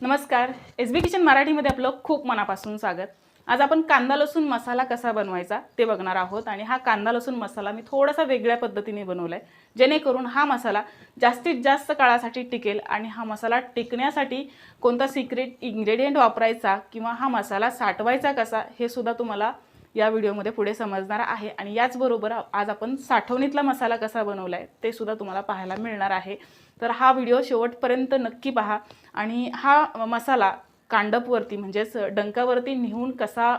नमस्कार. एस बी किचन मराठीमध्ये आपलं खूप मनापासून स्वागत. आज आपण कांदा लसूण मसाला कसा बनवायचा ते बघणार आहोत आणि हा कांदा लसूण मसाला मी थोडासा वेगळ्या पद्धतीने बनवला आहे जेणेकरून हा मसाला जास्तीत जास्त काळासाठी टिकेल आणि हा मसाला टिकण्यासाठी कोणता सिक्रेट इन्ग्रेडियंट वापरायचा किंवा हा मसाला साठवायचा कसा हे सुद्धा तुम्हाला या व्हिडिओमध्ये पुढे समजणार आहे. आणि याचबरोबर आज आपण साठवणीतला मसाला कसा बनवला आहे ते सुद्धा तुम्हाला पाहायला मिळणार आहे. तर हा व्हिडिओ शेवटपर्यंत नक्की पहा. आणि हा मसाला कांडपवरती म्हणजेच डंकावरती नेऊन कसा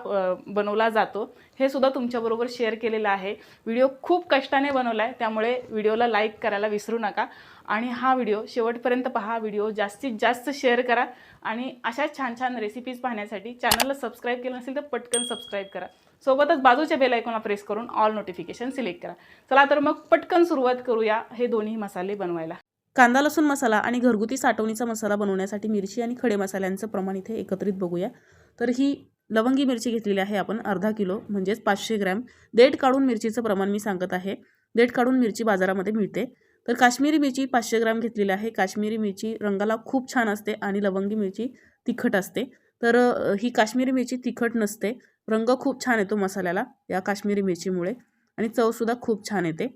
बनवला जातो हे सुद्धा तुमच्याबरोबर शेअर केलेलं आहे. व्हिडिओ खूप कष्टाने बनवला आहे त्यामुळे व्हिडिओला लाईक करायला विसरू नका. आणि हा व्हिडिओ शेवटपर्यंत पहा. व्हिडिओ जास्तीत जास्त शेअर करा. आणि अशा छान छान रेसिपीज पाहण्यासाठी चॅनलला सबस्क्राईब केलं नसेल तर पटकन सबस्क्राईब करा. सोबतच बाजूच्या बेल आयकॉनला प्रेस करून ऑल नोटिफिकेशन सिलेक्ट करा. चला तर मग पटकन सुरुवात करूया हे दोन्ही मसाले बनवायला. कांदा लसूण मसाला आणि घरगुती साठवणीचा मसाला बनवण्यासाठी मिरची आणि खडे मसाल्यांचं प्रमाण इथे एकत्रित बघूया. तर ही लवंगी मिरची घेतलेली आहे आपण अर्धा किलो म्हणजेच पाचशे ग्रॅम. देठ काढून मिरचीचं प्रमाण मी सांगत आहे. देठ काढून मिरची बाजारामध्ये मिळते. तर काश्मीरी मिरची पाचशे ग्रॅम घेतलेली आहे. काश्मीरी मिरची रंगाला खूप छान असते आणि लवंगी मिरची तिखट असते. तर ही काश्मीरी मिरची तिखट नसते. रंग खूप छान येतो मसाल्याला या काश्मीरी मिरचीमुळे. आणि चवसुद्धा खूप छान येते.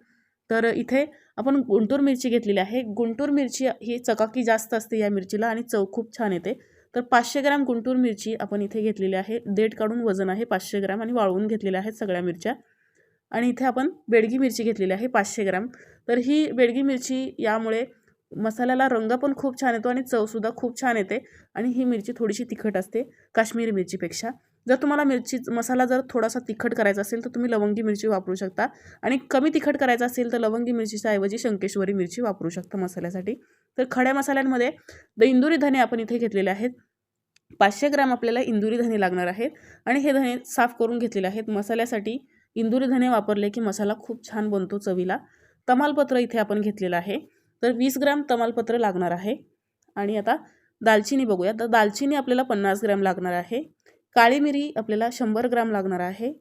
तर इथे आपण गुंटूर मिरची घेतलेली आहे. गुंटूर मिरची ही चकाकी जास्त असते या मिरचीला आणि चव खूप छान येते. तर पाचशे ग्रॅम गुंटूर मिरची आपण इथे घेतलेली आहे. देठ काढून वजन आहे पाचशे ग्रॅम आणि वाळवून घेतलेल्या आहेत सगळ्या मिरच्या. आणि इथे आपण बेडगी मिरची घेतलेली आहे पाचशे ग्रॅम. तर ही बेडगी मिरची यामुळे मसाल्याला रंग पण खूप छान येतो आणि चवसुद्धा खूप छान येते. आणि ही मिरची थोडीशी तिखट असते काश्मीरी मिरचीपेक्षा. जर तुम्हाला मिरची मसाला जर थोडासा तिखट करायचा असेल तर तुम्ही लवंगी मिरची वापरू शकता. आणि कमी तिखट करायचं असेल तर लवंगी मिरचीच्या ऐवजी शंकेश्वरी मिरची वापरू शकता मसाल्यासाठी. तर खड्या मसाल्यांमध्ये द इंदुरी धने आपण इथे घेतलेले आहेत. पाचशे ग्रॅम आपल्याला इंदुरी धने लागणार आहेत. आणि हे धने साफ करून घेतलेले आहेत. मसाल्यासाठी इंदुरी धने वापरले की मसाला खूप छान बनतो चवीला. तमालपत्र इथे आपण घेतलेलं आहे. तर वीस ग्रॅम तमालपत्र लागणार आहे. आणि आता दालचिनी बघूया. तर दालचिनी आपल्याला पन्नास ग्रॅम लागणार आहे. काळी मिरी आपल्याला शंभर ग्रॅम लागणार आहे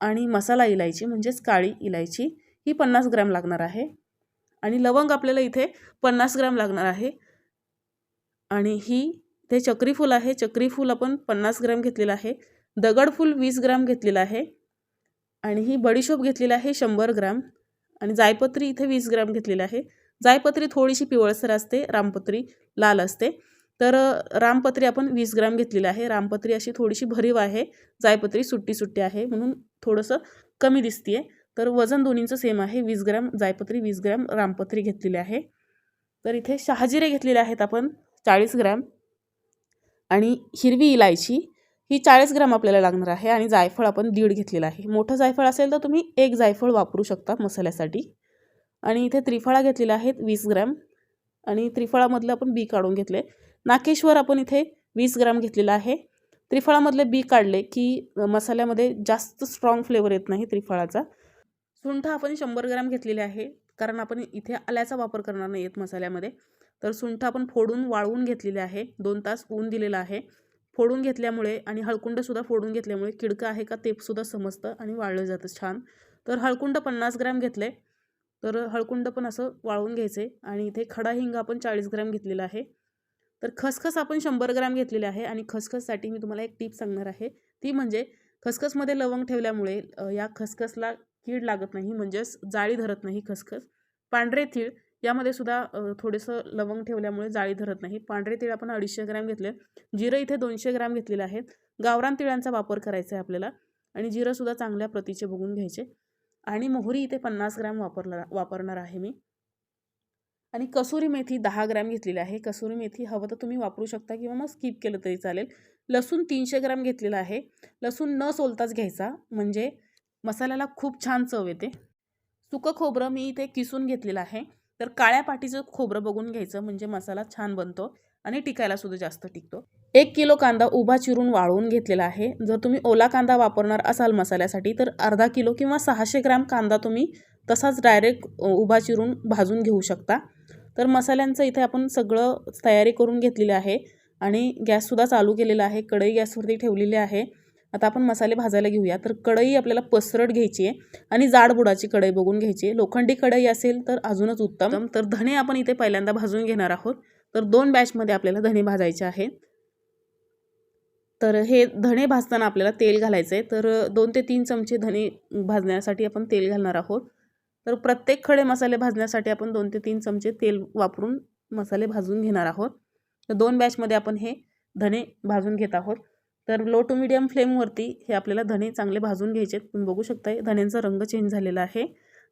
आणि मसाला इलायची म्हणजेच काळी इलायची ही पन्नास ग्रॅम लागणार आहे. आणि लवंग आपल्याला इथे पन्नास ग्रॅम लागणार आहे. आणि ही ते चक्रीफूल आहे. चक्रीफूल आपण पन्नास ग्रॅम घेतलेलं आहे. दगडफूल वीस ग्रॅम घेतलेलं आहे. आणि ही बडीशोप घेतलेली आहे शंभर ग्रॅम. आणि जायपत्री इथे वीस ग्रॅम घेतलेलं आहे. जायपत्री थोडीशी पिवळसर असते रामपत्री लाल असते. तर रामपत्री आपण वीस ग्रॅम घेतलेली आहे. रामपत्री अशी थोडीशी भरीव आहे. जायपत्री सुट्टी सुट्टी आहे म्हणून थोडंसं कमी दिसते तर वजन दोन्हींचं सेम आहे. वीस ग्रॅम जायपत्री वीस ग्रॅम रामपत्री घेतलेली आहे. तर इथे शहाजिरे घेतलेले आहेत आपण चाळीस ग्रॅम. आणि हिरवी इलायची ही चाळीस ग्रॅम आपल्याला लागणार आहे आणि जायफळ आपण दीड घेतलेलं आहे. मोठं जायफळ असेल तर तुम्ही एक जायफळ वापरू शकता मसाल्यासाठी. आणि इथे त्रिफळा घेतलेल्या आहेत वीस ग्रॅम. आणि त्रिफळामधलं आपण बी काढून घेतले नाकेश्वर आपण इथे वीस ग्रॅम घेतलेला आहे. त्रिफळामधले बी काढले की मसाल्यामध्ये जास्त स्ट्रॉंग फ्लेवर येत नाही त्रिफळाचा. सुंठ आपण शंभर ग्रॅम घेतलेले आहे कारण आपण इथे आल्याचा वापर करणार नाही आहेत मसाल्यामध्ये. तर सुंठ आपण फोडून वाळवून घेतलेले आहे. दोन तास ऊन दिलेलं आहे. फोडून घेतल्यामुळे आणि हळकुंडसुद्धा फोडून घेतल्यामुळे किडकं आहे का ते सुद्धा समजतं आणि वाळलं जातं छान. तर हळकुंड पन्नास ग्रॅम घेतले तर हळकुंड पण असं वाळवून घ्यायचे आणि इथे खडा हिंग आपण चाळीस ग्रॅम घेतलेला आहे. तर खसखस आपण शंभर ग्रॅम घेतलेले आहे आणि खसखससाठी मी तुम्हाला एक टीप सांगणार आहे. ती म्हणजे खसखसमध्ये लवंग ठेवल्यामुळे या खसखसला कीड लागत नाही म्हणजेच जाळी धरत नाही खसखस. पांढरे तीळ यामध्ये सुद्धा थोडंसं लवंग ठेवल्यामुळे जाळी धरत नाही. पांढरे तीळ आपण अडीचशे ग्रॅम घेतले. जिरं इथे दोनशे ग्रॅम घेतलेले आहेत गावरान तिळांचा वापर करायचा आहे आपल्याला आणि जिरंसुद्धा चांगल्या प्रतीचे बघून घ्यायचे. आणि मोहरी इथे पन्नास ग्रॅम वापरला वापरणार आहे मी. आणि कसुरी मेथी दहा ग्रॅम घेतलेली आहे. कसुरी मेथी हवं तर तुम्ही वापरू शकता किंवा मग स्किप केलं तरी चालेल. लसूण तीनशे ग्रॅम घेतलेला आहे. लसूण न सोलताच घ्यायचा. म्हणजे मसाल्याला खूप छान चव येते. सुकं खोबरं मी इथे किसून घेतलेलं आहे. तर काळ्या पाटीचं खोबरं बघून घ्यायचं. म्हणजे मसाला छान बनतो आणि टिकायला सुद्धा जास्त टिकतो. एक किलो कांदा उभा चिरून वाळवून घेतलेला आहे. जर तुम्ही ओला कांदा वापरणार असाल मसाल्यासाठी तर अर्धा किलो किंवा सहाशे ग्रॅम कांदा तुम्ही तसाच डायरेक्ट उभा चिरून भाजून घेऊ शकता. तर मसाल्यांचं इथे आपण सगळं तयारी करून घेतलेली आहे आणि गॅससुद्धा चालू केलेला आहे. कढई गॅसवरती ठेवलेली आहे. आता आपण मसाले भाजायला घेऊया. तर कढई आपल्याला पसरट घ्यायची आहे आणि जाड बुडाची कढई बघून घ्यायची आहे. लोखंडी कढई असेल तर अजूनच उत्तम. तर धणे आपण इथे पहिल्यांदा भाजून घेणार आहोत. तर दोन बॅचमध्ये आपल्याला धणे भाजायचे आहेत तर हे धणे भाजताना आपल्याला तेल घालायचं आहे तर दोन ते तीन चमचे धणे भाजण्यासाठी आपण तेल घालणार आहोत. तर प्रत्येक खडे मसाले भाजण्यासाठी आपण दोन ते तीन चमचे तेल वापरून मसाले भाजून घेणार आहोत. तर दोन बॅचमध्ये आपण हे धणे भाजून घेत आहोत. तर लो टू मिडियम फ्लेमवरती हे आपल्याला धणे चांगले भाजून घ्यायचे आहेत. तुम्ही बघू शकताय धण्यांचा रंग चेंज झालेला आहे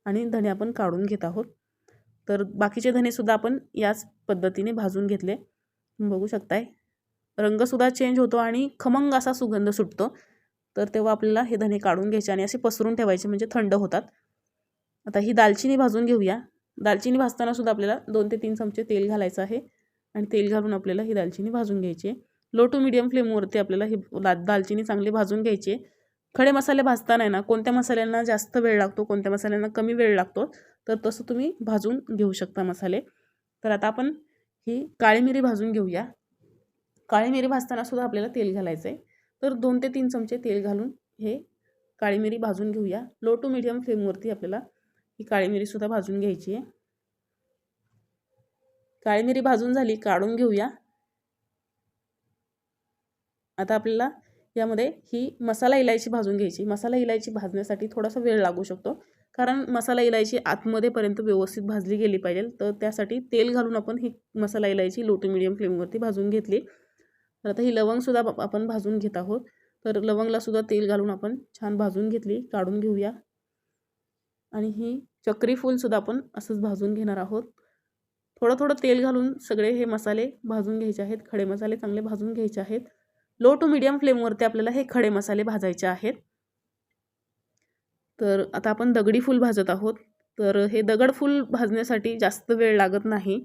आणि धणे आपण काढून घेत आहोत. तर बाकीचे धणेसुद्धा आपण याच पद्धतीने भाजून घेतले. तुम्ही बघू शकताय. रंगसुद्धा चेंज होतो आणि खमंग असा सुगंध सुटतो. तर तेव्हा आपल्याला हे धणे काढून घ्यायचे आणि असे पसरून ठेवायचे म्हणजे थंड होतात. आता ही दालचिनी भाजून घेऊया. दालचिनी भाजताना सुद्धा आपल्याला दोन ते तीन चमचे तेल घालायचं आहे आणि तेल घालून आपल्याला ही दालचिनी भाजून घ्यायची आहे. लो टू मिडियम फ्लेमवरती आपल्याला ही दा दालचिनी चांगली भाजून घ्यायची आहे. खडे मसाले भाजताना आहे ना कोणत्या मसाल्यांना जास्त वेळ लागतो कोणत्या मसाल्यांना कमी वेळ लागतो तर तसं तुम्ही भाजून घेऊ शकता मसाले. तर आता आपण ही काळी मिरी भाजून घेऊया. काळी मिरी भाजताना सुद्धा आपल्याला तेल घालायचं आहे तर दोन ते तीन चमचे तेल घालून हे काळी मिरी भाजून घेऊया. लो टू मिडियम फ्लेमवरती आपल्याला ही काळी मिरीसुद्धा भाजून घ्यायची आहे. काळी मिरी भाजून झाली काढून घेऊया. आता आपल्याला यामध्ये ही मसाला इलायची भाजून घ्यायची. मसाला इलायची भाजण्यासाठी थोडासा वेळ लागू शकतो. कारण मसाला इलायची आतमध्येपर्यंत व्यवस्थित भाजली गेली पाहिजे. तर त्यासाठी तेल घालून आपण ही मसाला इलायची लो टू मिडियम फ्लेमवरती भाजून घेतली. तर आता ही लवंगसुद्धा आपण भाजून घेत आहोत. तर लवंगलासुद्धा तेल घालून आपण छान भाजून घेतली काढून घेऊया. आणि ही चक्री फूलसुद्धा आपण असंच भाजून घेणार आहोत. थोडं थोडं तेल घालून सगळे हे मसाले भाजून घ्यायचे आहेत. खडे मसाले चांगले भाजून घ्यायचे आहेत. लो टू मिडियम फ्लेमवरती आपल्याला हे खडे मसाले भाजायचे आहेत. तर आता आपण दगडी फूल भाजत आहोत. तर हे दगड फूल भाजण्यासाठी जास्त वेळ लागत नाही.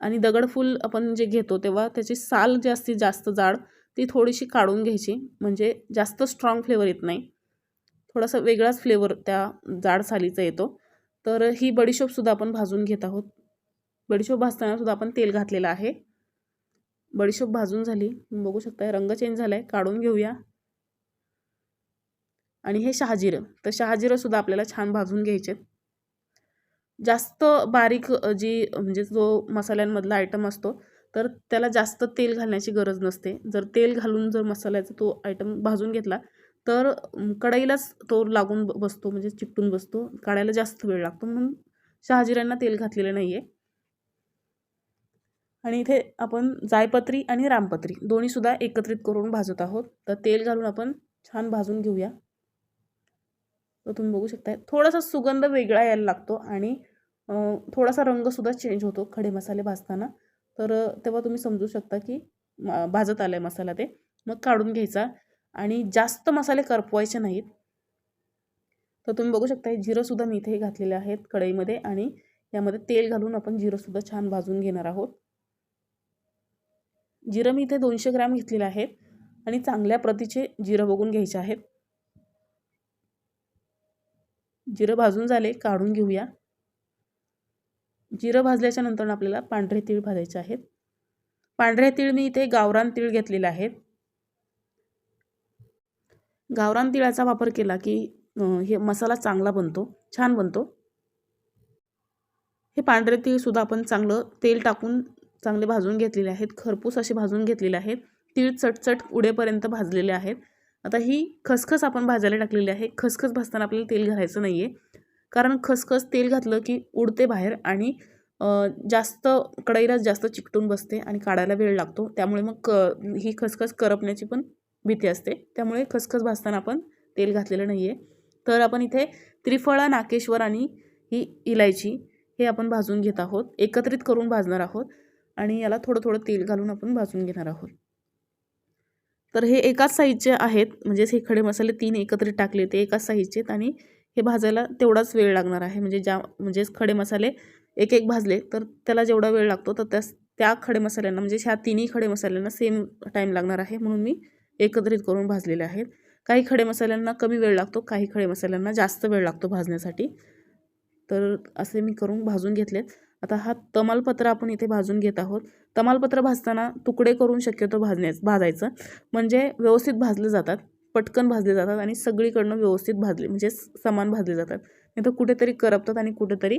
आणि दगडफूल आपण जे घेतो तेव्हा त्याची साल जी असते जास्त जाड ती थोडीशी काढून घ्यायची. म्हणजे जास्त स्ट्रॉंग फ्लेवर येत नाही. थोडासा वेगळाच फ्लेवर त्या जाड सालीचा येतो. तर ही बडीशोपसुद्धा आपण भाजून घेत आहोत. बडीशोप भाजतानासुद्धा आपण तेल घातलेलं आहे. बडीशोप भाजून झाली. बघू शकता रंग चेंज झाला आहे काढून घेऊया. आणि हे शहाजिरं. तर शहाजिरंसुद्धा आपल्याला छान भाजून घ्यायचे जास्त बारीक जी म्हणजे जो मसाल्यांमधला आयटम असतो तर त्याला जास्त तेल घालण्याची गरज नसते. जर तेल घालून जर मसाल्याचा तो आयटम भाजून घेतला तर कढईलाच तो लागून ब- बसतो म्हणजे चिपटून बसतो. काढायला जास्त वेळ लागतो. म्हणून शहाजिऱ्यांना तेल घातलेलं नाही आहे आणि इथे आपण जायपत्री आणि रामपत्री दोन्हीसुद्धा एकत्रित करून भाजत आहोत. तर तेल घालून आपण छान भाजून घेऊया. तर तुम्ही बघू शकताय थोडासा सुगंध वेगळा यायला लागतो आणि थोडासा रंगसुद्धा चेंज होतो खडे मसाले भाजताना. तर तेव्हा तुम्ही समजू शकता की भाजत आला आहे मसाला ते. मग काढून घ्यायचा आणि जास्त मसाले करपवायचे नाहीत. तर तुम्ही बघू शकता जिरंसुद्धा मी इथे घातलेले आहेत कढईमध्ये आणि यामध्ये तेल घालून आपण जिरंसुद्धा छान भाजून घेणार आहोत. जिरं मी इथे दोनशे ग्रॅम घेतलेले आहेत आणि चांगल्या प्रतीचे जिरं बघून घ्यायचे आहेत. जिरं भाजून झाले काढून घेऊया. जिरं भाजल्याच्या नंतर आपल्याला पांढरे तीळ भाजायचे आहेत. पांढरे तीळ मी इथे गावरान तीळ घेतलेले आहेत गावरान तिळाचा वापर केला की हे मसाला चांगला बनतो छान बनतो. हे पांढरे तीळसुद्धा आपण चांगलं तेल टाकून चांगले भाजून घेतलेले आहेत. खरपूस असे भाजून घेतलेले आहेत. तीळ चटचट उडेपर्यंत भाजलेले आहेत. आता ही खसखस आपण भाजायला टाकलेली आहे. खसखस भाजताना आपल्याला तेल घालायचं नाही आहे कारण खसखस तेल घातलं की उडते बाहेर आणि जास्त कढईला जास्त चिकटून बसते आणि काढायला वेळ लागतो. त्यामुळे मग क ही खसखस करपण्याची पण भीती असते. त्यामुळे खसखस भाजताना आपण तेल घातलेलं नाही आहे तर आपण इथे त्रिफळा नाकेश्वर आणि ही इलायची हे आपण भाजून घेत आहोत. एकत्रित करून भाजणार आहोत आणि याला थोडं थोडं तेल घालून आपण भाजून घेणार आहोत. तर हे एकाच साईजचे आहेत. म्हणजेच हे खडे मसाले तीन एकत्रित टाकले ते एकाच साईजचे आहेत आणि हे भाजायला तेवढाच वेळ लागणार आहे. म्हणजे ज्या म्हणजेच खडे मसाले एक एक भाजले तर त्याला जेवढा वेळ लागतो तर त्या त्या खडे मसाल्यांना म्हणजे ह्या तिन्ही खडे मसाल्यांना सेम टाईम लागणार आहे. म्हणून मी एकत्रित करून भाजलेले आहेत. काही खडे मसाल्यांना कमी वेळ लागतो काही खडे मसाल्यांना जास्त वेळ लागतो भाजण्यासाठी. तर असे मी करून भाजून घेतलेत. आता हा तमालपत्र आपण इथे भाजून घेत आहोत. तमालपत्र भाजताना तुकडे करून शक्यतो भाजण्या भाजायचं. म्हणजे व्यवस्थित भाजले जातात. पटकन भाजले जातात आणि सगळीकडनं व्यवस्थित भाजले म्हणजे समान भाजले जातात. नाही तर कुठेतरी करपतात आणि कुठेतरी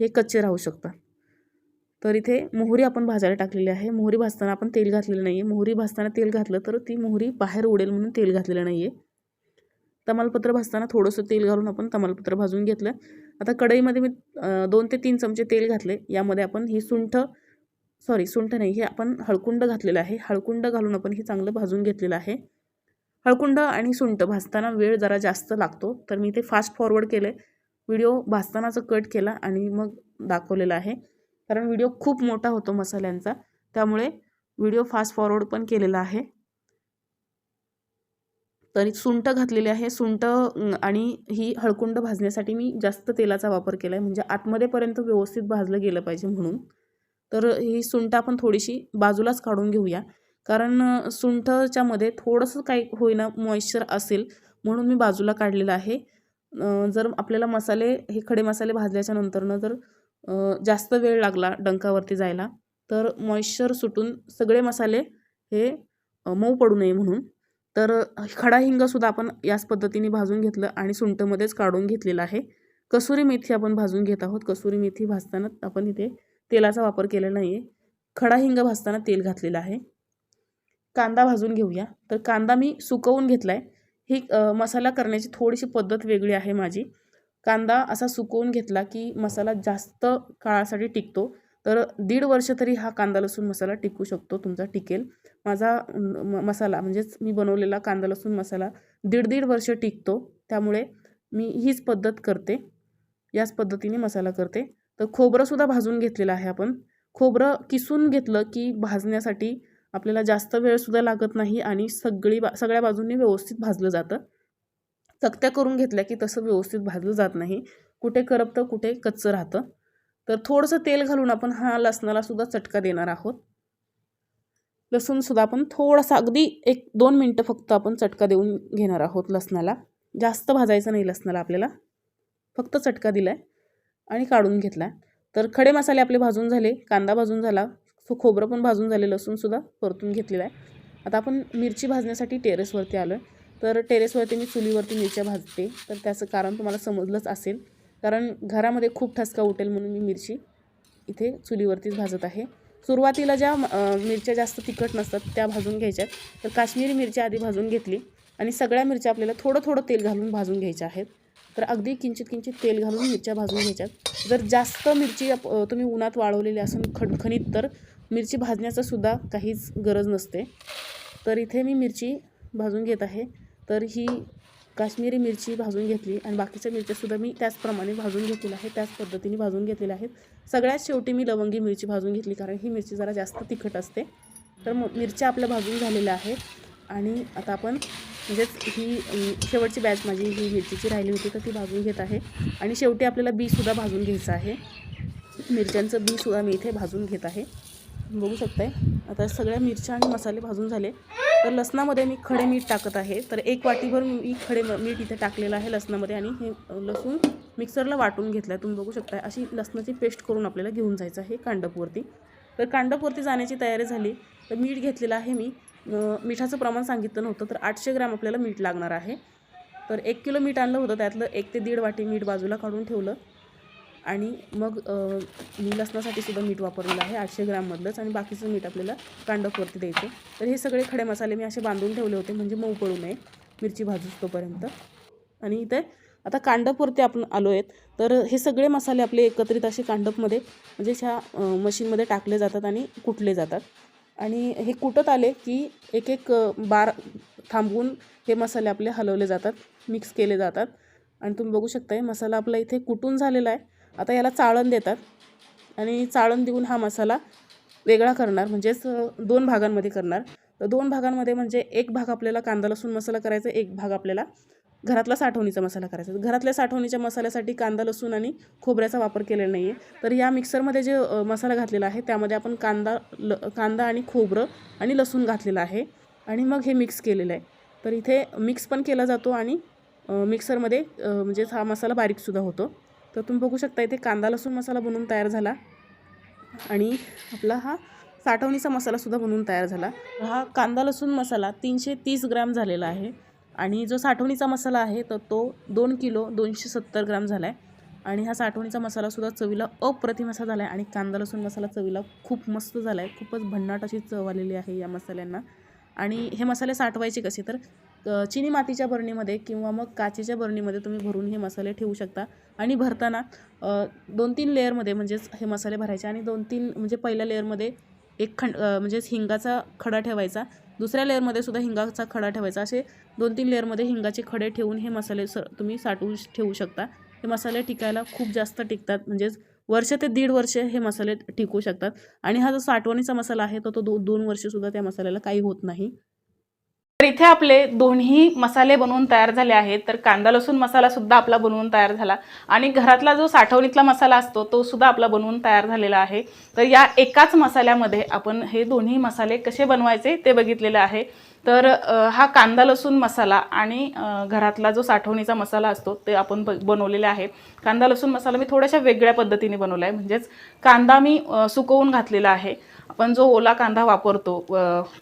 हे कच्चे राहू शकतात. तर इथे मोहरी आपण भाजायला टाकलेली आहे. मोहरी भाजताना आपण तेल घातलेलं नाही आहे मोहरी भाजताना तेल घातलं तर ती मोहरी बाहेर उडेल म्हणून तेल घातलेलं नाही आहे तमालपत्र भाजताना थोडंसं तेल घालून आपण तमालपत्र भाजून घेतलं. आता कढईमध्ये मी दोन ते तीन चमचे तेल घातले. यामध्ये आपण ही सुंठ सॉरी सुंठ नाही हे आपण हळकुंड घातलेलं आहे. हळकुंड घालून आपण हे चांगलं भाजून घेतलेलं आहे. हळकुंड आणि सुंट भाजताना वेळ जरा जास्त लागतो. तर मी ते फास्ट फॉरवर्ड केले. व्हिडिओ भाजतानाचा कट केला आणि मग दाखवलेला आहे. कारण व्हिडिओ खूप मोठा होतो मसाल्यांचा. त्यामुळे व्हिडिओ फास्ट फॉरवर्ड पण केलेला आहे. तरी सुंट घातलेली आहे. सुंट आणि ही हळकुंड भाजण्यासाठी मी जास्त तेलाचा वापर केला आहे म्हणजे आतमध्येपर्यंत व्यवस्थित भाजलं गेलं पाहिजे म्हणून. तर ही सुंट आपण थोडीशी बाजूलाच काढून घेऊया. कारण सुंठच्यामध्ये थोडंसं काही होईना मॉइश्चर असेल म्हणून मी बाजूला काढलेलं आहे. जर आपल्याला मसाले हे खडे मसाले भाजल्याच्या नंतरनं जर जास्त वेळ लागला डंकावरती जायला तर मॉइश्चर सुटून सगळे मसाले हे मऊ पडू नये म्हणून. तर खडा हिंगसुद्धा आपण याच पद्धतीने भाजून घेतलं आणि सुंठमध्येच काढून घेतलेलं आहे. कसुरी मेथी आपण भाजून घेत आहोत. कसुरी मेथी भाजताना आपण इथे तेलाचा वापर केलेला नाही आहे खडा हिंग भाजताना तेल घातलेलं आहे. कांदा भाजून घेऊया. तर कांदा मी सुकवून घेतला आहे ही मसाला करण्याची थोडीशी पद्धत वेगळी आहे माझी. कांदा असा सुकवून घेतला की मसाला जास्त काळासाठी टिकतो. तर दीड वर्ष तरी हा कांदा लसूण मसाला टिकू शकतो तुमचा टिकेल. माझा म- मसाला म्हणजेच मी बनवलेला कांदा लसूण मसाला दीड दीड वर्ष टिकतो. त्यामुळे मी हीच पद्धत करते. याच पद्धतीने मसाला करते. तर खोबरंसुद्धा भाजून घेतलेलं आहे आपण. खोबरं किसून घेतलं की भाजण्यासाठी आपल्याला जास्त वेळसुद्धा लागत नाही आणि सगळी बा सगळ्या बाजूंनी व्यवस्थित भाजलं जातं. चकत्या करून घेतल्या की तसं व्यवस्थित भाजलं जात नाही. कुठे करपतं कुठे कच्चं राहतं. तर थोडंसं तेल घालून आपण हा लसणाला सुद्धा चटका देणार आहोत. लसूणसुद्धा आपण थोडासा अगदी एक दोन मिनटं फक्त आपण चटका देऊन घेणार आहोत लसणाला. जास्त भाजायचं नाही लसणाला आपल्याला. फक्त चटका दिला आहे आणि काढून घेतला तर खडे मसाले आपले भाजून झाले कांदा भाजून झाला सो खोबरं पण भाजून झाले लसूणसुद्धा परतून घेतलेला आहे. आता आपण मिरची भाजण्यासाठी टेरेसवरती आलो आहे तर टेरेसवरती मी चुलीवरती मिरच्या भाजते. तर त्याचं कारण तुम्हाला समजलंच असेल. कारण घरामध्ये खूप ठसका उठेल म्हणून मी मिरची इथे चुलीवरतीच भाजत आहे. सुरुवातीला ज्या मिरच्या जास्त तिखट नसतात त्या भाजून घ्यायच्यात. तर काश्मीरी मिरच्या आधी भाजून घेतली. आणि सगळ्या मिरच्या आपल्याला थोडं थोडं तेल घालून भाजून घ्यायच्या आहेत. तर अगदी किंचित किंचित तेल घालून मिरच्या भाजून घ्यायच्यात. जर जास्त मिरची तुम्ही उन्हात वाळवलेली असून खणखणीत तर मिरची भाजण्याचा सुद्धा काहीच गरज नसते. तर इथे मी मिरची भाजून घेत आहे. तर ही काश्मीरी मिरची भाजून घेतली आणि बाकीच्या मिरच्यासुद्धा मी त्याचप्रमाणे भाजून घेतलेल्या आहे त्याच पद्धतीने भाजून घेतलेल्या आहेत. सगळ्यात शेवटी मी लवंगी मिरची भाजून घेतली कारण ही मिरची जरा जास्त तिखट असते. तर मग मिरच्या आपल्या भाजून झालेल्या आहेत. आणि आता आपण म्हणजेच ही शेवटची बॅच माझी ही मिरचीची राहिली होती तर ती भाजून घेत आहे. आणि शेवटी आपल्याला बीसुद्धा भाजून घ्यायचं आहे. मिरच्यांचं बीसुद्धा मी इथे भाजून घेत आहे. बघू शकताय. आता सगळ्या मिरच्या आणि मसाले भाजून झाले. तर लसणामध्ये मी खडे मीठ टाकत आहे. तर एक वाटीभर मी खडे मीठ इथे टाकलेलं आहे लसणामध्ये आणि हे लसूण मिक्सरला वाटून घेतलं आहे तुम्ही बघू शकताय. अशी लसणाची पेस्ट करून आपल्याला घेऊन जायचं आहे कांडपवरती. तर कांडपवरती जाण्याची तयारी झाली. तर मीठ घेतलेलं आहे मी. मिठाचं प्रमाण सांगितलं नव्हतं तर आठशे ग्रॅम आपल्याला मीठ लागणार आहे. तर एक किलो मीठ आणलं होतं त्यातलं एक ते दीड वाटी मीठ बाजूला काढून ठेवलं. आणि मग मी लसणासाठी सुद्धा मीठ वापरलेलं आहे आठशे ग्रॅममधलंच. आणि बाकीचं मीठ आपल्याला कांडपवरती द्यायचं. तर हे सगळे खडे मसाले मी असे बांधून ठेवले होते म्हणजे मऊ पडू नये. मिरची भाजू तोपर्यंत. आणि इथे आता कांडपवरती आपण आलो आहेत तर हे सगळे मसाले आपले एकत्रित असे कांडपमध्ये म्हणजे ह्या मशीनमध्ये टाकले जातात आणि कुटले जातात. आणि हे कुटत आले की एक एक बार थांबवून हे मसाले आपले हलवले जातात मिक्स केले जातात. आणि तुम्ही बघू शकताय मसाला आपला इथे कुटून झालेला आहे. आता याला चाळण देतात. आणि चाळण देऊन हा मसाला वेगळा करणार म्हणजेच दोन भागांमध्ये करणार. तर दोन भागांमध्ये म्हणजे एक भाग आपल्याला कांदा लसूण मसाला करायचा एक भाग आपल्याला घरातला साठवणीचा मसाला करायचा घरातल्या साठवणीच्या मसाल्यासाठी कांदा लसूण आणि खोबऱ्याचा वापर केलेला नाही आहे तर या मिक्सरमध्ये जे मसाला घातलेला आहे त्यामध्ये आपण कांदा ल कांदा आणि खोबरं आणि लसूण घातलेलं आहे. आणि मग हे मिक्स केलेलं आहे. तर इथे मिक्स पण केला जातो आणि मिक्सरमध्ये म्हणजेच हा मसाला बारीकसुद्धा होतो. तर तुम्ही बघू शकता इथे कांदा लसूण मसाला बनवून तयार झाला. आणि आपला हा साठवणीचा मसालासुद्धा बनवून तयार झाला. हा कांदा लसूण मसाला तीनशे तीस ग्रॅम झालेला आहे. आणि जो साठवणीचा मसाला आहे तर तो दोन किलो दोनशे सत्तर ग्राम झाला आहे आणि हा साठवणीचा मसालासुद्धा चवीला अप्रतिम असा झाला आहे आणि कांदा लसूण मसाला चवीला खूप मस्त झाला आहे खूपच भन्नाट अशी चव आलेली आहे या मसाल्यांना. आणि हे मसाले साठवायचे कसे तर चिनी मातीच्या बरणीमध्ये किंवा मग काचेच्या बरणीमध्ये तुम्ही भरून हे मसाले ठेवू शकता. आणि भरताना दोन तीन लेअरमध्ये म्हणजेच हे मसाले भरायचे आणि दोन तीन म्हणजे पहिल्या लेअरमध्ये एक खंड म्हणजेच हिंगाचा खडा ठेवायचा. दुसऱ्या लेअरमध्ये सुद्धा हिंगाचा खडा ठेवायचा. असे दोन तीन लेअरमध्ये हिंगाचे खडे ठेवून हे मसाले स तुम्ही साठवून ठेवू शकता. हे मसाले टिकायला खूप जास्त टिकतात. म्हणजेच वर्ष ते दीड वर्ष हे मसाले टिकू शकतात. आणि हा जो साठवणीचा मसाला आहे तो तो दो दोन वर्षसुद्धा त्या मसाल्याला काही होत नाही. तर इथे आपले दोन्ही मसाले बनवून तयार झाले आहेत. तर कांदा लसूण मसाला सुद्धा आपला बनवून तयार झाला. आणि घरातला जो साठवणीतला मसाला असतो तो सुद्धा आपला बनवून तयार झालेला आहे. तर या एकाच मसाल्यामध्ये आपण हे दोन्ही मसाले कसे बनवायचे ते बघितलेलं आहे. तर हा कांदा लसूण मसाला आणि घरातला जो साठवणीचा मसाला असतो ते आपण ब बनवलेले आहे कांदा लसूण मसाला मी थोड्याशा वेगळ्या पद्धतीने बनवला आहे म्हणजेच कांदा मी सुकवून घातलेला आहे. आपण जो ओला कांदा वापरतो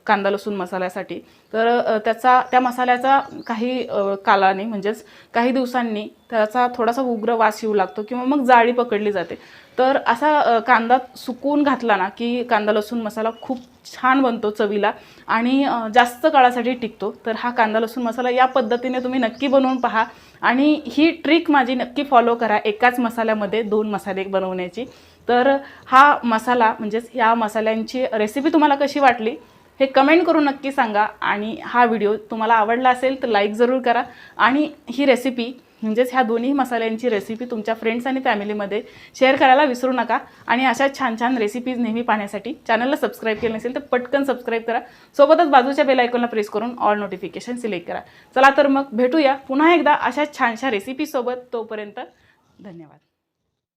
कांदा लसूण मसाल्यासाठी तर त्याचा त्या मसाल्याचा काही कालाने म्हणजेच काही दिवसांनी त्याचा थोडासा उग्र वास येऊ लागतो किंवा मग जाळी पकडली जाते. तर असा कांदा सुकवून घातला ना की कांदा लसूण मसाला खूप छान बनतो चवीला आणि जास्त काळासाठी टिकतो. तर हा कांदा लसूण मसाला या पद्धतीने तुम्ही नक्की बनवून पहा आणि ही ट्रिक माझी नक्की फॉलो करा एकाच मसाल्यामध्ये दोन मसाले बनवण्याची. तर हा मसाला म्हणजेच या मसाल्यांची रेसिपी तुम्हाला कशी वाटली हे कमेंट करून नक्की सांगा आणि हा व्हिडिओ तुम्हाला आवडला असेल तर लाईक जरूर करा आणि ही रेसिपी म्हणजेच ह्या दोन्ही मसाल्यांची रेसिपी तुमच्या फ्रेंड्स आणि फॅमिलीमध्ये शेअर करायला विसरू नका. आणि अशा छान छान रेसिपीज नेहमी पाहण्यासाठी चॅनलला सबस्क्राईब केलं नसेल तर पटकन सबस्क्राईब करा. सोबतच बाजूच्या बेल आयकॉनला प्रेस करून ऑल नोटिफिकेशन सिलेक्ट करा. चला तर मग भेटूया पुन्हा एकदा अशा छानशा रेसिपीसोबत तोपर्यंत धन्यवाद.